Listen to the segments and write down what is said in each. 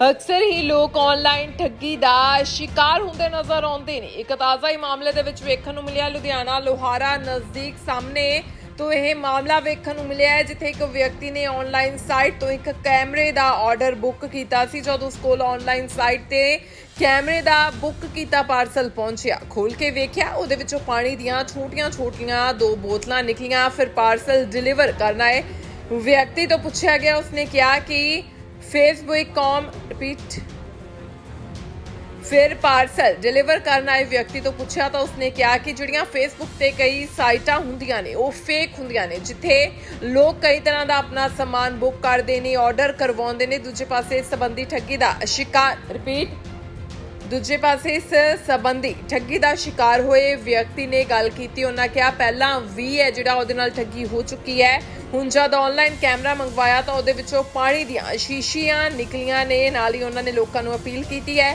ਅਕਸਰ ਹੀ ਲੋਕ ਆਨਲਾਈਨ ਠੱਗੀ ਦਾ ਸ਼ਿਕਾਰ ਹੁੰਦੇ ਨਜ਼ਰ ਆਉਂਦੇ ਨੇ। ਇੱਕ ਤਾਜ਼ਾ ਹੀ ਮਾਮਲੇ ਦੇ ਵਿੱਚ ਵੇਖਣ ਨੂੰ ਮਿਲਿਆ, ਲੁਧਿਆਣਾ ਲੋਹਾਰਾ ਨਜ਼ਦੀਕ ਸਾਹਮਣੇ ਤੋਂ ਇਹ ਮਾਮਲਾ ਵੇਖਣ ਨੂੰ ਮਿਲਿਆ ਹੈ, ਜਿੱਥੇ ਇੱਕ ਵਿਅਕਤੀ ਨੇ ਆਨਲਾਈਨ ਸਾਈਟ ਤੋਂ ਇੱਕ ਕੈਮਰੇ ਦਾ ਆਰਡਰ ਬੁੱਕ ਕੀਤਾ ਸੀ, ਜਦੋਂ ਉਸ ਕੋਲ ਆਨਲਾਈਨ ਸਾਈਟ ਤੇ ਕੈਮਰੇ ਦਾ ਬੁੱਕ ਕੀਤਾ ਪਾਰਸਲ ਪਹੁੰਚਿਆ। ਖੋਲ ਕੇ ਵੇਖਿਆ, ਉਹਦੇ ਵਿੱਚੋਂ ਪਾਣੀ ਦੀਆਂ ਛੋਟੀਆਂ-ਛੋਟੀਆਂ ਦੋ ਬੋਤਲਾਂ ਨਿਕਲੀਆਂ, ਫਿਰ ਪਾਰਸਲ ਡਿਲੀਵਰ ਕਰਨਾ ਹੈ। ਵਿਅਕਤੀ ਤੋਂ ਪੁੱਛਿਆ ਗਿਆ, ਉਸਨੇ ਕਿਹਾ ਕਿ ਫੇਸਬੁੱਕ ਕਾਮ ਫਿਰ ਪਾਰਸਲ ਡਿਲੀਵਰ ਕਰਨ ਆਏ ਵਿਅਕਤੀ ਤੋਂ ਪੁੱਛਿਆ ਤਾਂ ਉਸਨੇ ਕਿਹਾ ਕਿ ਜਿਹੜੀਆਂ ਫੇਸਬੁੱਕ ਤੇ ਕਈ ਸਾਈਟਾਂ ਹੁੰਦੀਆਂ ਨੇ, ਉਹ ਫੇਕ ਹੁੰਦੀਆਂ ਨੇ, ਜਿੱਥੇ ਲੋਕ ਕਈ ਤਰ੍ਹਾਂ ਦਾ ਆਪਣਾ ਸਮਾਨ ਬੁੱਕ ਕਰਦੇ ਨੇ ਆਰਡਰ ਕਰਵਾਉਂਦੇ ਨੇ, ਦੂਜੇ ਪਾਸੇ ਇਸ ਸੰਬੰਧੀ ਠੱਗੀ ਦਾ ਸ਼ਿਕਾਰ ਰਿਪੀਟ ਦੂਜੇ ਪਾਸੇ ਇਸ ਸੰਬੰਧੀ ਠੱਗੀ ਦਾ ਸ਼ਿਕਾਰ ਹੋਏ ਵਿਅਕਤੀ ਨੇ ਗੱਲ ਕੀਤੀ, ਉਹਨਾਂ ਕਿਹਾ ਪਹਿਲਾਂ ਵੀ ਹੈ ਜਿਹੜਾ ਉਹਦੇ ਨਾਲ ਠੱਗੀ ਹੋ ਚੁੱਕੀ ਹੈ। ਹੁਣ ਜਦ ਆਨਲਾਈਨ ਕੈਮਰਾ ਮੰਗਵਾਇਆ ਤਾਂ ਉਹਦੇ ਵਿੱਚੋਂ ਪਾਣੀ ਦੀਆਂ ਸ਼ੀਸ਼ੀਆਂ ਨਿਕਲੀਆਂ ਨੇ। ਨਾਲ ਹੀ ਉਹਨਾਂ ਨੇ ਲੋਕਾਂ ਨੂੰ ਅਪੀਲ ਕੀਤੀ ਹੈ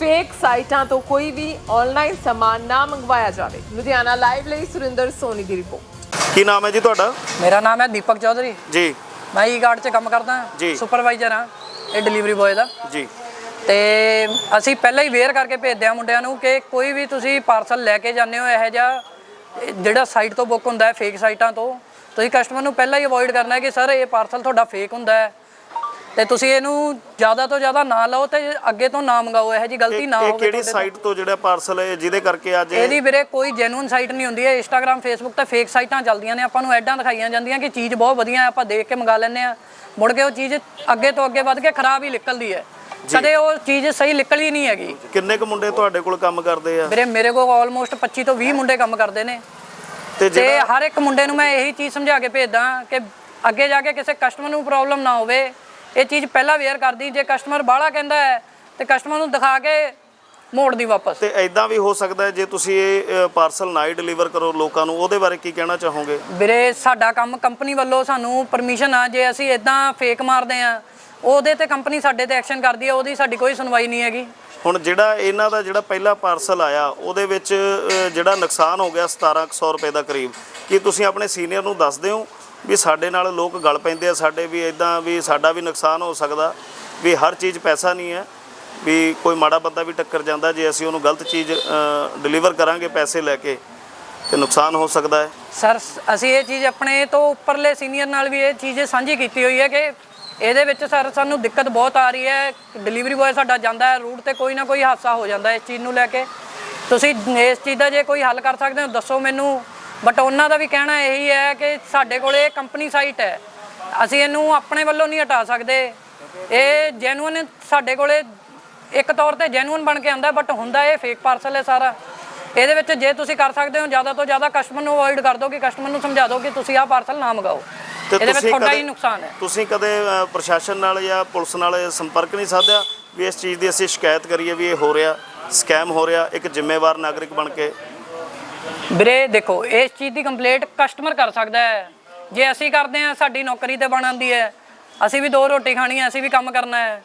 ਫੇਕ ਸਾਈਟਾਂ ਤੋਂ ਕੋਈ ਵੀ ਆਨਲਾਈਨ ਸਮਾਨ ਨਾ ਮੰਗਵਾਇਆ ਜਾਵੇ। ਲੁਧਿਆਣਾ ਲਾਈਵ ਲਈ ਸੁਰਿੰਦਰ ਸੋਨੀ ਦੀ ਰਿਪੋਰਟ। ਕੀ ਨਾਮ ਹੈ ਜੀ ਤੁਹਾਡਾ? ਮੇਰਾ ਨਾਮ ਹੈ ਦੀਪਕ ਚੌਧਰੀ। ਜੀ। ਮੈਂ ਈ ਗਾਰਡ 'ਚ ਕੰਮ ਕਰਦਾ ਜੀ। ਸੁਪਰਵਾਈਜ਼ਰ ਹਾਂ ਇਹ ਡਿਲੀਵਰੀ ਬॉय ਦਾ। ਜੀ। ਤੇ ਅਸੀਂ ਪਹਿਲਾਂ ਹੀ ਵੇਅਰ ਕਰਕੇ ਭੇਜਦੇ ਹਾਂ ਮੁੰਡਿਆਂ ਨੂੰ ਕਿ ਕੋਈ ਵੀ ਤੁਸੀਂ ਪਾਰਸਲ ਲੈ ਕੇ ਜਾਂਦੇ ਹੋ ਇਹੋ ਜਿਹਾ ਇਹ ਜਿਹੜਾ ਸਾਈਟ ਤੋਂ ਬੁੱਕ ਹੁੰਦਾ ਹੈ ਫੇਕ ਸਾਈਟਾਂ ਤੋਂ ਤੁਸੀਂ ਕਸਟਮਰ ਨੂੰ ਪਹਿਲਾਂ ਹੀ ਅਵੋਇਡ ਕਰਨਾ ਹੈ ਕਿ ਸਰ ਇਹ ਪਾਰਸਲ ਤੁਹਾਡਾ ਫੇਕ ਹੁੰਦਾ ਹੈ। ਤੇ ਤੁਸੀਂ ਇਹਨੂੰ ਜ਼ਿਆਦਾ ਤੋਂ ਜ਼ਿਆਦਾ ਨਾ ਲਓ ਤੇ ਅੱਗੇ ਤੋਂ ਨਾ ਮੰਗਾਓ ਇਹੋ ਜੀ ਗਲਤੀ ਨਾ ਇਹ ਹੋਵੇ ਕਿਹੜੀ ਤੁਹਾਡੇ ਤੋਂ। ਸਾਈਟ ਤੋਂ ਜਿਹੜਾ ਪਾਰਸਲ ਹੈ ਜਿਹਦੇ ਕਰਕੇ ਅੱਜ ਇਹ- ਇਹਦੀ ਵੀਰੇ ਕੋਈ ਜੈਨੂਇਨ ਸਾਈਟ ਨਹੀਂ ਹੁੰਦੀ ਹੈ ਇੰਸਟਾਗ੍ਰam ਫੇਸਬੁੱਕ ਤੇ ਫੇਕ ਸਾਈਟਾਂ ਚੱਲਦੀਆਂ ਨੇ ਆਪਾਂ ਨੂੰ ਐਡਾਂ ਦਿਖਾਈਆਂ ਜਾਂਦੀਆਂ ਕਿ ਚੀਜ਼ ਬਹੁਤ ਵਧੀਆ ਹੈ ਆਪਾਂ ਦੇਖ ਕੇ ਮੰਗਾ ਲੈਂਦੇ ਆ ਮੁੜ ਕੇ ਉਹ ਚੀਜ਼ ਅੱਗੇ ਤੋਂ ਅੱਗੇ ਵੱਧ ਕੇ ਖਰਾਬ ਹੀ ਨਿਕਲਦੀ ਹੈ। ਕਦੇ ਉਹ ਚੀਜ਼ ਸਹੀ ਨਿਕਲੀ ਨਹੀਂ ਹੈਗੀ। ਕਿੰਨੇ ਕੁ ਮੁੰਡੇ ਤੁਹਾਡੇ ਕੋਲ ਕੰਮ ਕਰਦੇ ਆ? ਵੀਰੇ ਮੇਰੇ ਕੋਲ ਆਲਮੋਸਟ 25 ਤੋਂ 20 ਮੁੰਡੇ ਕੰਮ ਕਰਦੇ ਨੇ। ਤੇ ਹਰ ਇੱਕ ਮੁੰਡੇ ਨੂੰ ਮੈਂ ਇਹੀ ਚੀਜ਼ ਸਮਝਾ ਕੇ ਭੇਜਦਾ ਕਿ ਅੱਗੇ ਜਾ ਕੇ ਕਿਸੇ ਕਸਟਮਰ ਨੂੰ ਪ੍ਰੋਬਲਮ ਨਾ ਹੋਵੇ। ਇਹ ਚੀਜ਼ ਪਹਿਲਾਂ ਵੇਅਰ ਕਰਦੀ ਜੇ ਕਸਟਮਰ ਬਾਹਲਾ ਕਹਿੰਦਾ ਹੈ ਤੇ ਕਸਟਮਰ ਨੂੰ ਦਿਖਾ ਕੇ ਮੋੜਦੀ ਵਾਪਸ। ਤੇ ਐਦਾਂ ਵੀ ਹੋ ਸਕਦਾ ਹੈ ਜੇ ਤੁਸੀਂ ਇਹ ਪਾਰਸਲ ਨਾ ਹੀ ਡਿਲੀਵਰ ਕਰੋ ਲੋਕਾਂ ਨੂੰ ਉਹਦੇ ਬਾਰੇ ਕੀ ਕਹਿਣਾ ਚਾਹੋਗੇ? ਵੀਰੇ ਸਾਡਾ ਕੰਮ ਕੰਪਨੀ ਵੱਲੋਂ ਸਾਨੂੰ ਪਰਮਿਸ਼ਨ ਆ ਜੇ ਅਸੀਂ ਇਦਾਂ ਫੇਕ ਮਾਰਦੇ ਆ ਉਹਦੇ ਤੇ ਕੰਪਨੀ ਸਾਡੇ ਤੇ ਐਕਸ਼ਨ ਕਰਦੀ ਹੈ ਉਹਦੀ ਸਾਡੀ ਕੋਈ ਸੁਣਵਾਈ ਨਹੀਂ ਹੈਗੀ। ਹੁਣ ਜਿਹੜਾ ਇਹਨਾਂ ਦਾ ਜਿਹੜਾ ਪਹਿਲਾ ਪਾਰਸਲ ਆਇਆ, ਉਹਦੇ ਵਿੱਚ ਜਿਹੜਾ ਨੁਕਸਾਨ ਹੋ ਗਿਆ 1700 ਰੁਪਏ ਦਾ ਕਰੀਬ। ਕੀ ਤੁਸੀਂ ਆਪਣੇ ਸੀਨੀਅਰ ਨੂੰ ਦੱਸਦੇ ਹੋ ਵੀ ਸਾਡੇ ਨਾਲ ਲੋਕ ਗਲ ਪੈਂਦੇ ਆ, ਸਾਡੇ ਵੀ ਇਦਾਂ ਵੀ ਸਾਡਾ ਵੀ ਨੁਕਸਾਨ ਹੋ ਸਕਦਾ, ਵੀ ਹਰ ਚੀਜ਼ ਪੈਸਾ ਨਹੀਂ ਹੈ, ਵੀ ਕੋਈ ਮਾੜਾ ਬੰਦਾ ਵੀ ਟੱਕਰ ਜਾਂਦਾ, ਜੇ ਅਸੀਂ ਉਹਨੂੰ ਗਲਤ ਚੀਜ਼ ਡਿਲੀਵਰ ਕਰਾਂਗੇ ਪੈਸੇ ਲੈ ਕੇ, ਤੇ ਨੁਕਸਾਨ ਹੋ ਸਕਦਾ ਹੈ? ਸਰ ਅਸੀਂ ਇਹ ਚੀਜ਼ ਆਪਣੇ ਤੋਂ ਉੱਪਰਲੇ ਸੀਨੀਅਰ ਨਾਲ ਵੀ ਇਹ ਚੀਜ਼ ਸਾਂਝੀ ਕੀਤੀ ਹੋਈ ਹੈ ਕਿ ਇਹਦੇ ਵਿੱਚ ਸਰ ਸਾਨੂੰ ਦਿੱਕਤ ਬਹੁਤ ਆ ਰਹੀ ਹੈ। ਡਿਲੀਵਰੀ ਬॉय ਸਾਡਾ ਜਾਂਦਾ ਹੈ, ਰੂਟ ਤੇ ਕੋਈ ਨਾ ਕੋਈ ਹਾਦਸਾ ਹੋ ਜਾਂਦਾ ਇਸ ਚੀਜ਼ ਨੂੰ ਲੈ ਕੇ। ਤੁਸੀਂ ਇਸ ਚੀਜ਼ ਦਾ ਜੇ ਕੋਈ ਹੱਲ ਕਰ ਸਕਦੇ ਹੋ, ਦੱਸੋ ਮੈਨੂੰ। ਬਟ ਉਹਨਾਂ ਦਾ ਵੀ ਕਹਿਣਾ ਇਹੀ ਹੈ ਕਿ ਸਾਡੇ ਕੋਲੇ ਕੰਪਨੀ ਸਾਈਟ ਹੈ। ਅਸੀਂ ਇਹਨੂੰ ਆਪਣੇ ਵੱਲੋਂ ਨਹੀਂ ਹਟਾ ਸਕਦੇ। ਇਹ ਜੈਨੂਇਨ ਸਾਡੇ ਕੋਲੇ ਇੱਕ ਤੌਰ ਤੇ ਜੈਨੂਇਨ ਬਣ ਕੇ ਆਂਦਾ ਬਟ ਹੁੰਦਾ ਇਹ ਫੇਕ ਪਾਰਸਲ ਹੈ ਸਾਰਾ। ਇਹਦੇ ਵਿੱਚ ਜੇ ਤੁਸੀਂ ਕਰ ਸਕਦੇ ਹੋ, ਜ਼ਿਆਦਾ ਤੋਂ ਜ਼ਿਆਦਾ ਕਸਟਮਰ ਨੂੰ ਅਵੋਇਡ ਕਰ ਦਿਓ ਕਿ ਕਸਟਮਰ ਨੂੰ ਸਮਝਾ ਦਿਓ ਕਿ ਤੁਸੀਂ ਆਹ ਪਾਰਸਲ ਨਾ ਮੰਗਾਓ। ਇਹਦੇ ਵਿੱਚ ਤੁਹਾਡਾ ਹੀ ਨੁਕਸਾਨ ਹੈ। ਤੁਸੀਂ ਕਦੇ ਅ, ਪ੍ਰਸ਼ਾਸਨ ਨਾਲ ਜਾਂ ਪੁਲਿਸ ਨਾਲ ਸੰਪਰਕ ਨਹੀਂ ਸਾਧਿਆ ਵੀ ਇਸ ਚੀਜ਼ ਦੀ ਅਸੀਂ ਸ਼ਿਕਾਇਤ ਕਰੀਏ ਵੀ ਇਹ ਹੋ ਰਿਹਾ ਸਕੈਮ ਹੋ ਰਿਹਾ ਇੱਕ ਜ਼ਿੰਮੇਵਾਰ ਨਾਗਰਿਕ ਬਣ ਕੇ? ਵੀਰੇ ਦੇਖੋ ਇਸ ਚੀਜ਼ ਦੀ ਕੰਪਲੇਂਟ ਕਸਟਮਰ ਕਰ ਸਕਦਾ ਹੈ। ਜੇ ਅਸੀਂ ਕਰਦੇ ਹਾਂ ਸਾਡੀ ਨੌਕਰੀ ਤੇ ਬਣ ਆਉਂਦੀ ਹੈ। ਅਸੀਂ ਵੀ ਦੋ ਰੋਟੀ ਖਾਣੀ ਹੈ ਅਸੀਂ ਵੀ ਕੰਮ ਕਰਨਾ ਹੈ।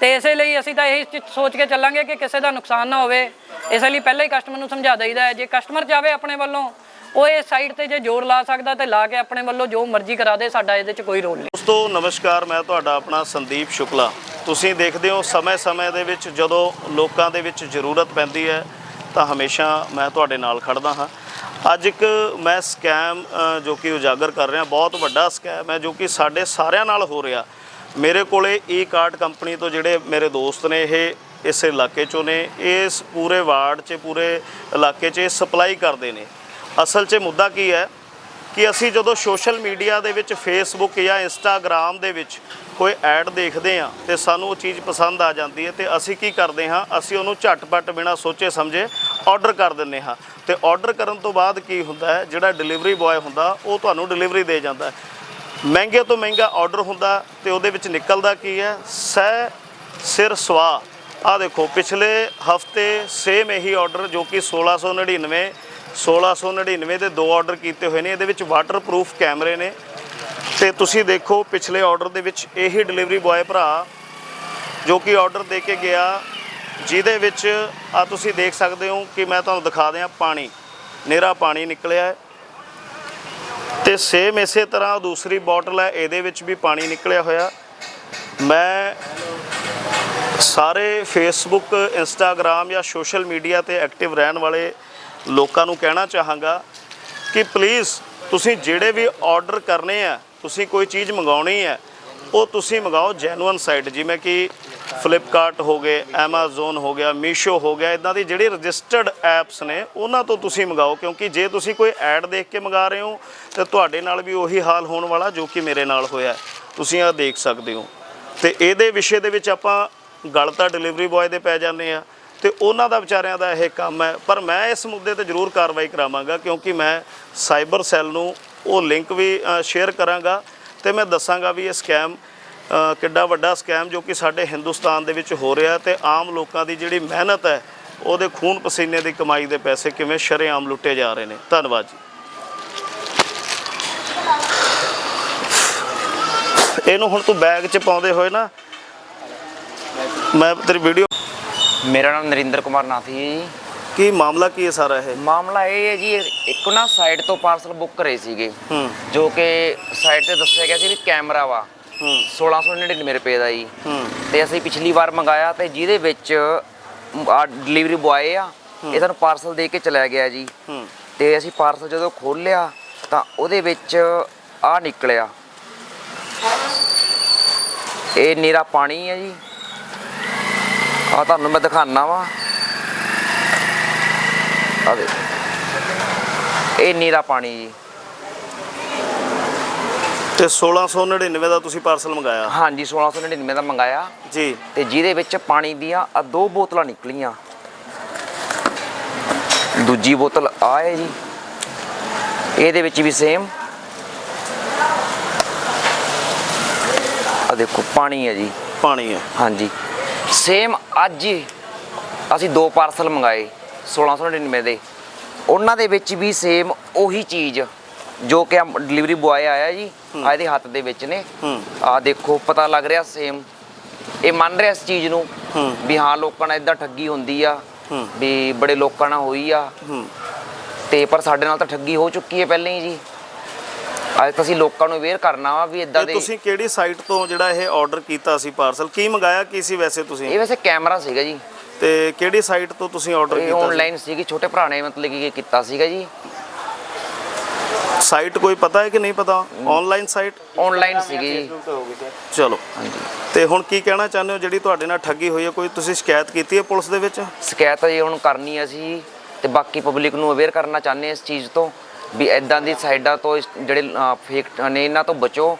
ਤੇ ਇਸੇ ਲਈ ਅਸੀਂ ਤਾਂ ਇਹ ਸੋਚ ਕੇ ਚੱਲਾਂਗੇ ਕਿ ਕਿਸੇ ਦਾ ਨੁਕਸਾਨ ਨਾ ਹੋਵੇ। ਇਸ ਲਈ ਪਹਿਲਾਂ ਹੀ ਕਸਟਮਰ ਨੂੰ ਸਮਝਾ ਦਈਦਾ ਹੈ। ਜੇ ਕਸਟਮਰ ਚਾਵੇ ਆਪਣੇ ਵੱਲੋਂ ਉਹ ਇਸ ਸਾਈਡ ਤੇ ਜੇ ਜ਼ੋਰ ਲਾ ਸਕਦਾ ਤੇ ਲਾ ਕੇ ਆਪਣੇ ਵੱਲੋਂ ਜੋ ਮਰਜ਼ੀ ਕਰਾ ਦੇ, ਸਾਡਾ ਇਹਦੇ 'ਚ ਕੋਈ ਰੋਲ ਨਹੀਂ। ਦੋਸਤੋ, ਨਮਸਕਾਰ, ਮੈਂ ਤੁਹਾਡਾ ਆਪਣਾ ਸੰਦੀਪ ਸ਼ੁਕਲਾ। ਤੁਸੀਂ ਦੇਖਦੇ ਹੋ, ਸਮੇਂ-ਸਮੇਂ ਦੇ ਵਿੱਚ ਜਦੋਂ ਲੋਕਾਂ ਦੇ ਵਿੱਚ ਜ਼ਰੂਰਤ ਪੈਂਦੀ ਹੈ, ਤਾਂ ਹਮੇਸ਼ਾ ਮੈਂ ਤੁਹਾਡੇ ਨਾਲ ਖੜਦਾ ਹਾਂ। ਅੱਜ ਇੱਕ ਮੈਂ ਸਕੈਮ ਜੋ ਕਿ ਉਜਾਗਰ ਕਰ ਰਿਹਾ, ਬਹੁਤ ਵੱਡਾ ਸਕੈਮ ਹੈ, ਜੋ ਕਿ ਸਾਡੇ ਸਾਰਿਆਂ ਨਾਲ ਹੋ ਰਿਹਾ। ਮੇਰੇ ਕੋਲੇ ਈ ਕਾਰਡ ਕੰਪਨੀ ਤੋਂ ਜਿਹੜੇ ਮੇਰੇ ਦੋਸਤ ਨੇ, ਇਹ ਇਸ ਇਲਾਕੇ ਚੋਂ ਨੇ, ਇਸ ਪੂਰੇ ਵਾਰਡ 'ਚ, ਪੂਰੇ ਇਲਾਕੇ 'ਚ ਸਪਲਾਈ ਕਰਦੇ ਨੇ। ਅਸਲ 'ਚ ਮੁੱਦਾ ਕੀ ਹੈ ਕਿ ਅਸੀਂ ਜਦੋਂ ਸੋਸ਼ਲ ਮੀਡੀਆ ਦੇ ਵਿੱਚ ਫੇਸਬੁੱਕ ਜਾਂ ਇੰਸਟਾਗ੍ਰam ਦੇ ਵਿੱਚ ਕੋਈ ਐਡ ਦੇਖਦੇ ਹਾਂ ਤੇ ਸਾਨੂੰ ਉਹ ਚੀਜ਼ ਪਸੰਦ ਆ ਜਾਂਦੀ ਹੈ ਤੇ ਅਸੀਂ ਕੀ ਕਰਦੇ ਹਾਂ, ਅਸੀਂ ਉਹਨੂੰ ਝਟਪਟ ਬਿਨਾਂ ਸੋਚੇ ਸਮਝੇ ਆਰਡਰ ਕਰ ਦਿੰਨੇ ਹਾਂ। ਤੇ ਆਰਡਰ ਕਰਨ ਤੋਂ ਬਾਅਦ ਕੀ ਹੁੰਦਾ ਹੈ, ਜਿਹੜਾ ਡਿਲੀਵਰੀ ਬॉय ਹੁੰਦਾ, ਉਹ ਤੁਹਾਨੂੰ ਡਿਲੀਵਰੀ ਦੇ ਜਾਂਦਾ ਹੈ। ਮਹਿੰਗੇ ਤੋਂ ਮਹਿੰਗਾ ਆਰਡਰ ਹੁੰਦਾ ਤੇ ਉਹਦੇ ਵਿੱਚ ਨਿਕਲਦਾ ਕੀ ਹੈ, ਸਹਿ, ਸਿਰ ਸਵਾ ਆ ਦੇਖੋ, ਪਿਛਲੇ ਹਫ਼ਤੇ ਸੇਮ ਇਹੀ ਆਰਡਰ ਜੋ ਕਿ 1699 1699 ਦੇ ਦੋ ਆਰਡਰ ਕੀਤੇ ਹੋਏ ਨੇ। ਇਹਦੇ ਵਿੱਚ ਵਾਟਰਪ੍ਰੂਫ ਕੈਮਰੇ ਨੇ। ਤੇ ਤੁਸੀਂ ਦੇਖੋ, ਪਿਛਲੇ ਆਰਡਰ ਦੇ ਵਿੱਚ ਇਹੀ ਡਿਲੀਵਰੀ ਬॉय ਭਰਾ ਜੋ ਕਿ ਆਰਡਰ ਦੇ ਕੇ ਗਿਆ, ਜਿਹਦੇ ਵਿੱਚ ਆ ਤੁਸੀਂ ਦੇਖ ਸਕਦੇ ਹੋ ਕਿ ਮੈਂ ਤੁਹਾਨੂੰ ਦਿਖਾ ਦਿਆਂ ਪਾਣੀ। ਨੇਰਾ ਪਾਣੀ ਨਿਕਲਿਆ ਹੈ। ਤੇ ਸੇਮ ਇਸੇ ਤਰ੍ਹਾਂ ਦੂਸਰੀ ਬੋਟਲ ਹੈ, ਇਹਦੇ ਵਿੱਚ ਵੀ ਪਾਣੀ ਨਿਕਲਿਆ ਹੋਇਆ। ਮੈਂ ਸਾਰੇ ਫੇਸਬੁੱਕ ਇੰਸਟਾਗ੍ਰam ਜਾਂ ਸੋਸ਼ਲ ਮੀਡੀਆ ਤੇ ਐਕਟਿਵ ਰਹਿਣ ਵਾਲੇ ਲੋਕਾਂ ਨੂੰ ਕਹਿਣਾ ਚਾਹਾਂਗਾ ਕਿ ਪਲੀਜ਼ ਤੁਸੀਂ ਜਿਹੜੇ ਵੀ ਆਰਡਰ ਕਰਨੇ ਆ, ਤੁਸੀਂ ਕੋਈ ਚੀਜ਼ ਮੰਗਾਉਣੀ ਹੈ ਉਹ ਤੁਸੀਂ ਮੰਗਾਓ ਜੈਨੂਅਨ ਸਾਈਟ ਜਿਵੇਂ ਕਿ ਫਲਿੱਪਕਾਰਟ ਹੋ ਗਏ, Amazon ਹੋ ਗਿਆ ਮੀਸ਼ੋ ਹੋ ਗਿਆ ਇਦਾਂ ਦੀ ਜਿਹੜੀ ਰਜਿਸਟਰਡ ਐਪਸ ਨੇ, ਉਹਨਾਂ ਤੋਂ ਤੁਸੀਂ ਮੰਗਾਓ, ਕਿਉਂਕਿ ਜੇ ਤੁਸੀਂ ਕੋਈ ਐਡ ਦੇਖ ਕੇ ਮੰਗਾ ਰਹੇ ਹੋ, ਤੇ ਤੁਹਾਡੇ ਨਾਲ ਵੀ ਉਹੀ ਹਾਲ ਹੋਣ ਵਾਲਾ ਜੋ ਕਿ ਮੇਰੇ ਨਾਲ ਹੋਇਆ ਤੁਸੀਂ ਆ ਦੇਖ ਸਕਦੇ ਹੋ। ਤੇ ਇਹਦੇ ਵਿਸ਼ੇ ਦੇ ਵਿੱਚ ਆਪਾਂ ਗੱਲ ਤਾਂ ਡਿਲੀਵਰੀ ਬॉय ਦੇ ਪੈ ਜਾਂਦੇ ਆ ਤੇ ਉਹਨਾਂ ਦਾ ਵਿਚਾਰਿਆਂ ਦਾ ਇਹ ਕੰਮ ਹੈ। ਪਰ ਮੈਂ ਇਸ ਮੁੱਦੇ ਤੇ ਜ਼ਰੂਰ ਕਾਰਵਾਈ ਕਰਾਵਾਂਗਾ ਕਿਉਂਕਿ ਮੈਂ ਸਾਈਬਰ ਸੈੱਲ ਨੂੰ ਉਹ ਲਿੰਕ ਵੀ ਸ਼ੇਅਰ ਕਰਾਂਗਾ ਤੇ ਮੈਂ ਦੱਸਾਂਗਾ ਵੀ ਇਹ ਸਕੈਮ ਕਿੱਡਾ ਵੱਡਾ ਸਕੈਮ ਜੋ ਕਿ ਸਾਡੇ ਹਿੰਦੁਸਤਾਨ ਦੇ ਵਿੱਚ ਹੋ ਰਿਹਾ ਤੇ ਆਮ ਲੋਕਾਂ ਦੀ ਜਿਹੜੀ ਮਿਹਨਤ ਹੈ, ਉਹਦੇ ਖੂਨ ਪਸੀਨੇ ਦੀ ਕਮਾਈ ਦੇ ਪੈਸੇ ਕਿਵੇਂ ਸ਼ਰੇਆਮ ਲੁੱਟੇ ਜਾ ਰਹੇ ਨੇ। ਧੰਨਵਾਦ ਜੀ। ਇਹਨੂੰ ਹੁਣ ਤੂੰ ਬੈਗ 'ਚ ਪਾਉਂਦੇ ਹੋਏ ਨਾ, ਮੈਂ ਤੇਰੀ ਵੀਡੀਓ ਮੇਰਾ ਨਾਮ ਨਰਿੰਦਰ ਕੁਮਾਰ ਨਾਥੀ ਹੈ ਜੀ। ਕੀ ਮਾਮਲਾ ਕੀ ਹੈ ਸਾਰਾ ਇਹ? ਮਾਮਲਾ ਇਹ ਹੈ ਜੀ ਇੱਕ ਨਾ ਸਾਈਟ ਤੋਂ ਪਾਰਸਲ ਬੁੱਕ ਕਰੇ ਸੀਗੇ। ਹੂੰ। ਜੋ ਕਿ ਸਾਈਟ ਤੇ ਦੱਸਿਆ ਗਿਆ ਸੀ ਵੀ ਕੈਮਰਾ ਵਾ। ਹੂੰ। 1699 ਰੁਪਏ ਦਾ ਜੀ। ਹੂੰ। ਤੇ ਅਸੀਂ ਪਿਛਲੀ ਵਾਰ ਮੰਗਾਇਆ ਤੇ ਜਿਹਦੇ ਵਿੱਚ ਆ ਡਿਲੀਵਰੀ ਬੁਆਏ ਆ ਇਹ ਸਾਨੂੰ ਪਾਰਸਲ ਦੇ ਕੇ ਚਲਾ ਗਿਆ ਜੀ। ਹੂੰ। ਤੇ ਅਸੀਂ ਪਾਰਸਲ ਜਦੋਂ ਖੋਲ੍ਹਿਆ ਤਾਂ ਉਹਦੇ ਵਿੱਚ ਆ ਨਿਕਲਿਆ। ਇਹ ਨੀਰਾ ਪਾਣੀ ਹੈ ਜੀ। ਆ ਤੁਹਾਨੂੰ ਮੈਂ ਦਿਖਾਣਾ ਵਾ। ਆ ਦੇ ਇਹ ਨੀਰਾ ਪਾਣੀ ਜੀ। ਤੇ 1699 ਦਾ ਤੁਸੀਂ ਪਾਰਸਲ ਮੰਗਾਇਆ? ਹਾਂਜੀ 1699 ਦਾ ਮੰਗਾਇਆ। ਜੀ। ਤੇ ਜਿਹਦੇ ਵਿੱਚ ਪਾਣੀ ਦੀਆਂ ਆ ਦੋ ਬੋਤਲਾਂ ਨਿਕਲੀਆਂ। ਦੂਜੀ ਬੋਤਲ ਆ ਹੈ ਜੀ। ਇਹਦੇ ਵਿੱਚ ਵੀ ਸੇਮ ਆ ਦੇਖੋ ਪਾਣੀ ਹੈ ਜੀ। ਪਾਣੀ ਹੈ। ਹਾਂਜੀ। ਸੇਮ ਅੱਜ ਹੀ ਅਸੀਂ ਦੋ ਪਾਰਸਲ ਮੰਗਾਏ 1699 ਦੇ। ਉਹਨਾਂ ਦੇ ਵਿੱਚ ਵੀ ਸੇਮ ਉਹੀ ਚੀਜ਼ ਜੋ ਕਿ ਡਿਲੀਵਰੀ ਬੁਆਏ ਆਇਆ ਜੀ ਆ ਇਹਦੇ ਹੱਥ ਦੇ ਵਿੱਚ ਨੇ। ਆ ਦੇਖੋ ਪਤਾ ਲੱਗ ਰਿਹਾ ਸੇਮ ਇਹ ਮੰਨ ਰਿਹਾ ਇਸ ਚੀਜ਼ ਨੂੰ ਵੀ ਹਾਂ ਲੋਕਾਂ ਨਾਲ ਇਦਾਂ ਠੱਗੀ ਹੁੰਦੀ ਆ ਵੀ ਬੜੇ ਲੋਕਾਂ ਨਾਲ ਹੋਈ ਆ। ਤੇ ਪਰ ਸਾਡੇ ਨਾਲ ਤਾਂ ਠੱਗੀ ਹੋ ਚੁੱਕੀ ਹੈ ਪਹਿਲਾਂ ਹੀ ਜੀ। ਅੱਜ ਤਾਂ ਅਸੀਂ ਲੋਕਾਂ ਨੂੰ ਅਵੇਅਰ ਕਰਨਾ ਵਾ ਵੀ ਇਦਾਂ ਤੇ ਦੇ ਤੁਸੀਂ ਕਿਹੜੀ ਸਾਈਟ ਤੋਂ ਜਿਹੜਾ ਇਹ ਆਰਡਰ ਕੀਤਾ ਸੀ ਪਾਰਸਲ ਕੀ ਮੰਗਾਇਆ? ਕੀ ਸੀ ਵੈਸੇ ਇਹ ਤੁਸੀਂ ਵੈਸੇ ਕੈਮਰਾ ਸੀਗਾ ਜੀ। ਤੇ ਕਿਹੜੀ ਸਾਈਟ ਤੋਂ ਤੁਸੀਂ ਆਰਡਰ ਇਹ ਕੀਤਾ ਆਨਲਾਈਨ ਸੀਗੀ ਛੋਟੇ ਭਰਾ ਨੇ ਮਤਲਬ ਕਿ ਇਹ ਕੀਤਾ ਸੀਗਾ ਜੀ। ਸਾਈਟ ਕੋਈ ਪਤਾ ਹੈ ਕਿ ਨਹੀਂ ਪਤਾ? ਆਨਲਾਈਨ ਸਾਈਟ ਆਨਲਾਈਨ ਸੀਗੀ ਜੀ। ਚਲੋ। ਹਾਂਜੀ। ਤੇ ਹੁਣ ਕੀ ਕਹਿਣਾ ਚਾਹੁੰਦੇ ਹੋ? ਜਿਹੜੀ ਤੁਹਾਡੇ ਨਾਲ ਠੱਗੀ ਹੋਈ ਹੈ ਕੋਈ ਤੁਸੀਂ ਸ਼ਿਕਾਇਤ ਕੀਤੀ ਹੈ ਪੁਲਿਸ ਦੇ ਵਿੱਚ? ਸ਼ਿਕਾਇਤ ਇਹ ਹੁਣ ਕਰਨੀ ਹੈ ਅਸੀਂ। ਤੇ ਬਾਕੀ ਪਬਲਿਕ ਨੂੰ ਅਵੇਅਰ ਕਰਨਾ ਚਾਹੁੰਦੇ ਹਾਂ ਇਸ ਚੀਜ਼ ਤੋਂ। ਵੀ ਐਦਾਂ ਦੀ ਸਾਈਡਾਂ ਤੋਂ ਇਸ ਜਿਹੜੇ ਫੇਕ ਨੇ ਇਹਨਾਂ ਤੋਂ ਬਚੋ।